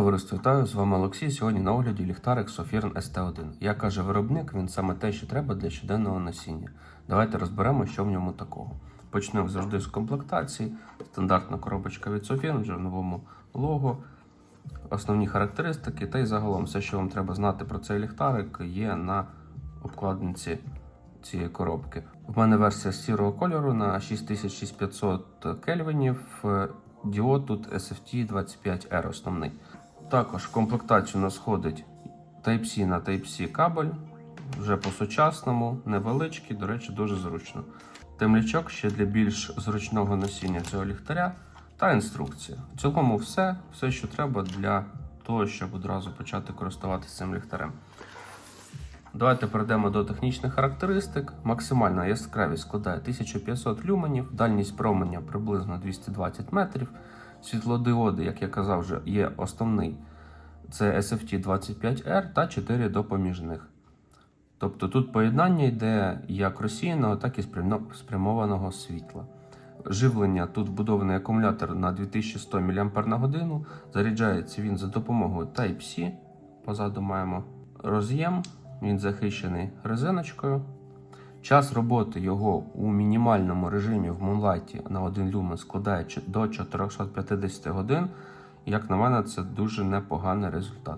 товариство, вітаю, з вами Олексій. Сьогодні на огляді ліхтарик Sofirn ST1. Як каже виробник, він саме те, що треба для щоденного носіння. Давайте розберемо, що в ньому такого. Почнемо завжди з комплектації. Стандартна коробочка від Sofirn, вже в новому лого. Основні характеристики та й загалом все, що вам треба знати про цей ліхтарик, є на обкладинці цієї коробки. В мене версія сірого кольору на 6600 кельвінів. Діод тут SFT 25R основний. Також в комплектацію у нас входить Type-C на Type-C кабель. Вже по-сучасному, невеличкий, до речі, дуже зручно. Темлячок ще для більш зручного носіння цього ліхтаря та інструкція. В цілому все, все, що треба для того, щоб одразу почати користуватися цим ліхтарем. Давайте перейдемо до технічних характеристик. Максимальна яскравість складає 1500 люменів, дальність променя приблизно 220 метрів. Світлодіоди, як я казав, вже є основний. Це SFT 25R та 4 допоміжних. Тобто тут поєднання йде як розсіяного, так і спрямованого світла. Живлення тут вбудований акумулятор на 2100 мАч. Заряджається він за допомогою Type-C. Позаду маємо роз'єм, він захищений резиночкою. Час роботи його у мінімальному режимі в Moonlight на 1 люмен складає до 450 годин. Як на мене, це дуже непоганий результат.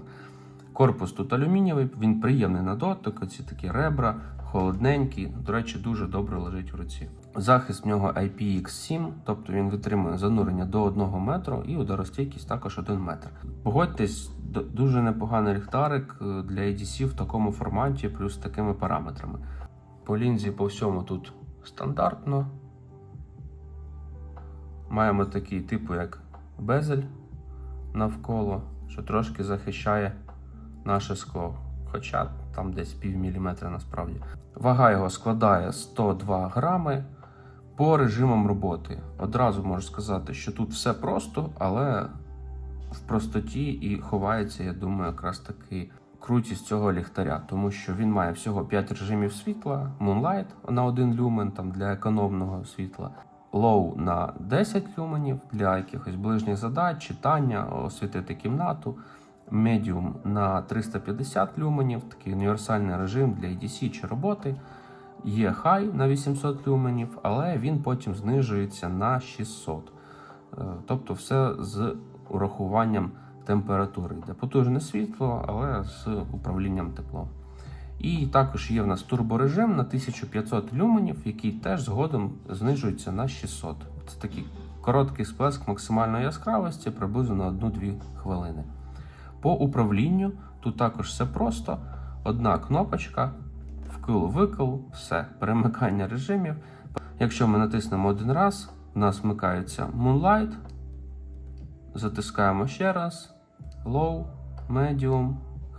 Корпус тут алюмінієвий, він приємний на дотик, оці такі ребра, холодненький. До речі, дуже добре лежить в руці. Захист в нього IPX7, тобто він витримує занурення до 1 метру і ударостійкість також 1 метр. Погодьтесь, дуже непоганий ліхтарик е, для ADC в такому форматі, плюс такими параметрами. По лінзі по всьому тут стандартно. Маємо такий типу, як безель навколо, що трошки захищає наше скло. Хоча там десь пів міліметра насправді. Вага його складає 102 грами. По режимам роботи. Одразу можу сказати, що тут все просто, але в простоті і ховається, я думаю, якраз таки крутість цього ліхтаря, тому що він має всього 5 режимів світла, Moonlight на 1 люмен там для економного світла, Low на 10 люменів для якихось ближніх задач, читання, освітити кімнату. Medium на 350 люменів, такий універсальний режим для EDC чи роботи. Є High на 800 люменів, але він потім знижується на 600. Е, Тобто все з урахуванням температури. Йде потужне світло, але з управлінням теплом. І також є в нас турборежим на 1500 люменів, який теж згодом знижується на 600. Це такий короткий сплеск максимальної яскравості приблизно на 1-2 хвилини. По управлінню тут також все просто. Одна кнопочка, вкил-викил, все, перемикання режимів. Якщо ми натиснемо один раз, у нас вмикається Moonlight. Затискаємо ще раз. Low, Medium,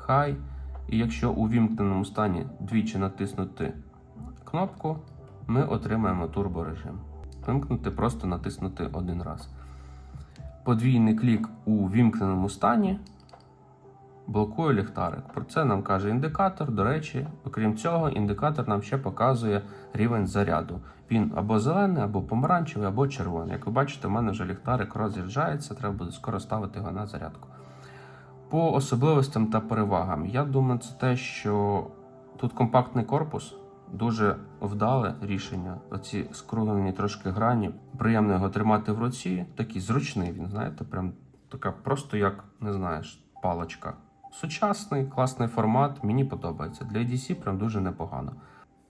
High. І якщо у вімкненому стані двічі натиснути кнопку, ми отримаємо турборежим. Вимкнути просто натиснути один раз. Подвійний клік у вімкненому стані блокує ліхтарик. Про це нам каже індикатор. До речі, окрім цього, індикатор нам ще показує рівень заряду. Він або зелений, або помаранчевий, або червоний. Як ви бачите, в мене вже ліхтарик розряджається, треба буде скоро ставити його на зарядку. По особливостям та перевагам, я думаю, це те, що тут компактний корпус, дуже вдале рішення. Оці скруглені трошки грані. Приємно його тримати в руці. Такий зручний він, знаєте, прям така просто як не знаєш, паличка. Сучасний, класний формат, мені подобається. Для EDC прям дуже непогано.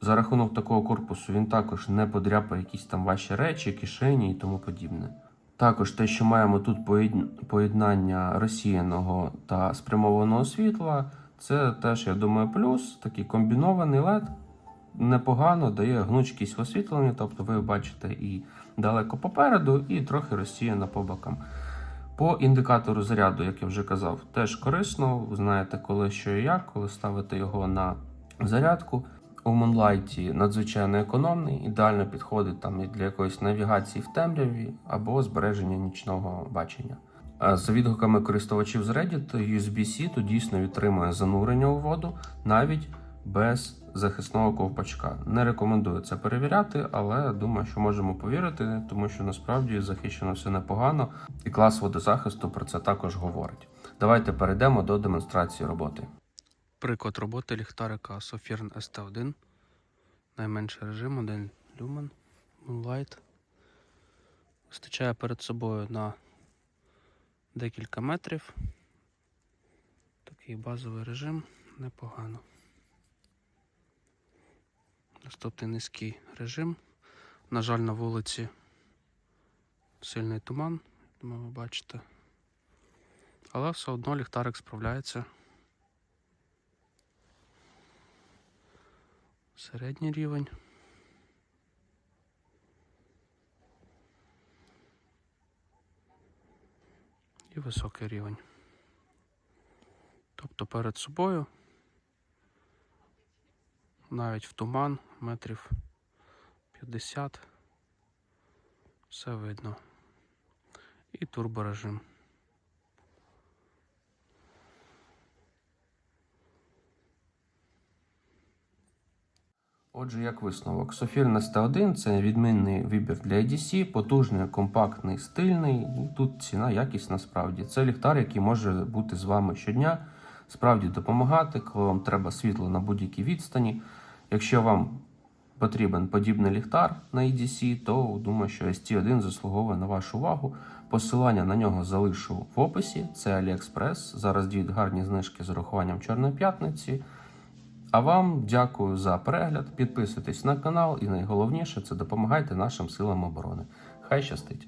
За рахунок такого корпусу він також не подряпає якісь там ваші речі, кишені і тому подібне. Також те, що маємо тут поєднання розсіяного та спрямованого світла, це теж, я думаю, плюс. Такий комбінований LED непогано дає гнучкість в освітленні, тобто ви бачите і далеко попереду, і трохи розсіяно по бокам. По індикатору заряду, як я вже казав, теж корисно. Ви знаєте, коли що і як, коли ставити його на зарядку. У Moonlight надзвичайно економний, ідеально підходить там і для якоїсь навігації в темряві або збереження нічного бачення. За відгуками користувачів з Reddit, USB-C тут дійсно відтримує занурення у воду навіть без захисного ковпачка. Не рекомендую це перевіряти, але думаю, що можемо повірити, тому що насправді захищено все непогано, і клас водозахисту про це також говорить. Давайте перейдемо до демонстрації роботи. Приклад роботи ліхтарика Sofirn ST1. Найменший режим 1 люмен Moonlight. Вистачає перед собою на декілька метрів. Такий базовий режим непогано. Наступний низький режим. На жаль, на вулиці сильний туман, думаю, ви бачите. Але все одно ліхтарик справляється. Середній рівень. І високий рівень. Тобто перед собою навіть в туман метрів 50 все видно. І турборежим. Отже, як висновок, Sofirn ST1 це відмінний вибір для EDC, потужний, компактний, стильний. Тут ціна, якість насправді. Це ліхтар, який може бути з вами щодня, справді допомагати, коли вам треба світло на будь-якій відстані. Якщо вам потрібен подібний ліхтар на EDC, то думаю, що ST1 заслуговує на вашу увагу. Посилання на нього залишу в описі. Це AliExpress. Зараз діють гарні знижки з урахуванням Чорної п'ятниці. А вам дякую за перегляд. Підписуйтесь на канал і найголовніше це допомагайте нашим силам оборони. Хай щастить!